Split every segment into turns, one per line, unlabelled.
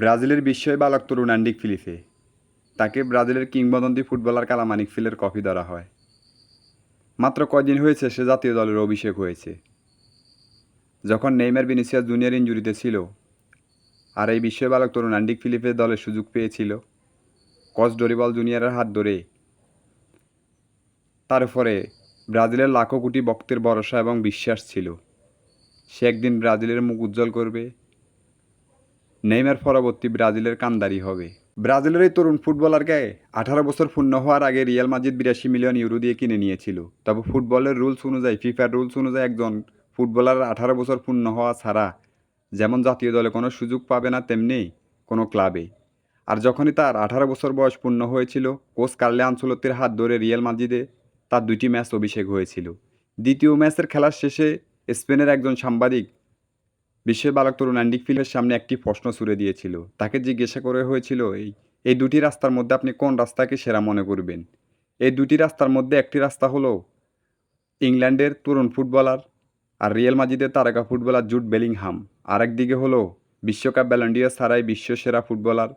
ব্রাজিলের বিস্ময় বালক তরুণ অ্যান্ডিক ফিলিপে। তাকে ব্রাজিলের কিংবদন্তি ফুটবলার কালামানিক ফিলের কফি ধরা হয়। মাত্র কয়দিন হয়েছে সে জাতীয় দলের অভিষেক হয়েছে। যখন নেইমার বিনিসিয়াস জুনিয়র ইঞ্জুরিতে ছিল, আর এই বিস্ময় বালক তরুণ অ্যান্ডিক ফিলিপের দলের সুযোগ পেয়েছিল কস ডরিবল জুনিয়রের হাত ধরে। তারপরে ব্রাজিলের লাখো কোটি ভক্তের ভরসা এবং বিশ্বাস ছিল। সে একদিন ব্রাজিলের মুখ উজ্জ্বল করবে নেইমার পরবর্তী ব্রাজিলের কান্দারি হবে। ব্রাজিলের এই তরুণ ফুটবলারকে আঠারো বছর পূর্ণ হওয়ার আগে রিয়াল মাজিদ বিরাশি মিলিয়ন ইউরো দিয়ে কিনে নিয়েছিল। তবে ফুটবলের রুলস অনুযায়ী, ফিফার রুলস অনুযায়ী একজন ফুটবলার আঠারো বছর পূর্ণ হওয়া ছাড়া যেমন জাতীয় দলে কোনো সুযোগ পাবে না, তেমনি কোনো ক্লাবে। আর যখনই তার আঠারো বছর বয়স পূর্ণ হয়েছিল, কোচ কার্লে আনসুলতির হাত ধরে রিয়াল মাজিদে তার দুইটি ম্যাচ অভিষেক হয়েছিল। দ্বিতীয় ম্যাচের খেলার শেষে স্পেনের একজন সাংবাদিক বিশ্বের বালক তরুণ অ্যান্ডিক ফিলের সামনে একটি প্রশ্ন ছুড়ে দিয়েছিল। তাকে জিজ্ঞাসা করে হয়েছিল, এই এই দুটি রাস্তার মধ্যে আপনি কোন রাস্তাকে সেরা মনে করবেন? এই দুটি রাস্তার মধ্যে একটি রাস্তা হলো ইংল্যান্ডের তরুণ ফুটবলার আর রিয়েল মাজিদের তারকা ফুটবলার জুট বেলিংহাম। আর একদিকে হলো বিশ্বকাপ ব্যালন্ডিয়ার ছাড়াই বিশ্ব সেরা ফুটবলার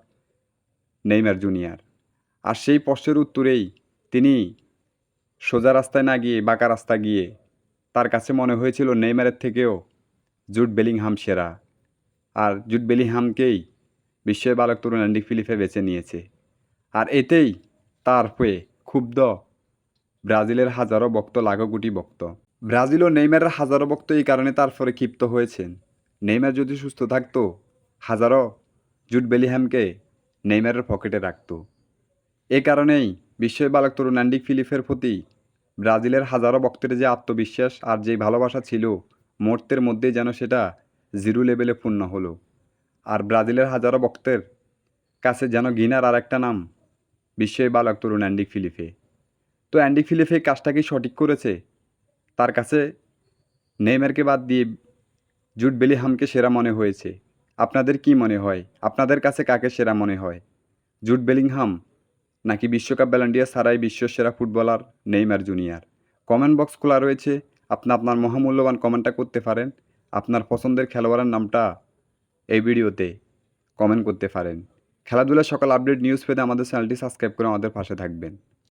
নেইমার জুনিয়র। আর সেই প্রশ্নের উত্তরেই তিনি সোজা রাস্তায় না গিয়ে বাঁকা রাস্তা গিয়ে তার কাছে মনে হয়েছিল নেইমারের থেকেও জুট বেলিংহাম সেরা। আর জুট বেলিংহামকেই বিশ্বের বালক তরুণ অ্যান্ডি ফিলিপে বেছে নিয়েছে। আর এতেই তার হয়ে ক্ষুব্ধ ব্রাজিলের হাজারো ভক্ত, লাখো কোটি ভক্ত। ব্রাজিল ও নেইমারের হাজারো ভক্ত এই কারণে তার তারপরে ক্ষিপ্ত হয়েছেন। নেইমার যদি সুস্থ থাকতো, হাজারো জুট বেলিহামকে নেইমারের পকেটে রাখত। এ কারণেই বিশ্বের বালক তরুণ অ্যান্ডিক ফিলিপের প্রতি ব্রাজিলের হাজারো ভক্তের যে আত্মবিশ্বাস আর যে ভালোবাসা ছিল মুহূর্তের মধ্যে যেন সেটা জিরো লেভেলে পূর্ণ হলো। আর ব্রাজিলের হাজারো ভক্তের কাছে যেন গিনার আর একটা নাম বিশ্বের বালক তরুণ অ্যান্ডি ফিলিপে। তো অ্যান্ডি এই কাজটা কি সঠিক করেছে? তার কাছে নেইমারকে বাদ দিয়ে জুট বেলিহামকে সেরা মনে হয়েছে। আপনাদের কি মনে হয়? আপনাদের কাছে কাকে সেরা মনে হয়? জুট বেলিংহাম নাকি বিশ্বকাপ ব্যালান্ডিয়া সারাই বিশ্ব সেরা footballer Neymar junior? Comment box খোলা রয়েছে। আপনি আপনার মহামূল্যবান কমেন্টটা করতে পারেন। আপনার পছন্দের খেলোয়াড়ের নামটা এই ভিডিওতে কমেন্ট করতে পারেন। খেলাধুলার সকল আপডেট নিউজ পেতে আমাদের চ্যানেলটি সাবস্ক্রাইব করে আমাদের পাশে থাকবেন।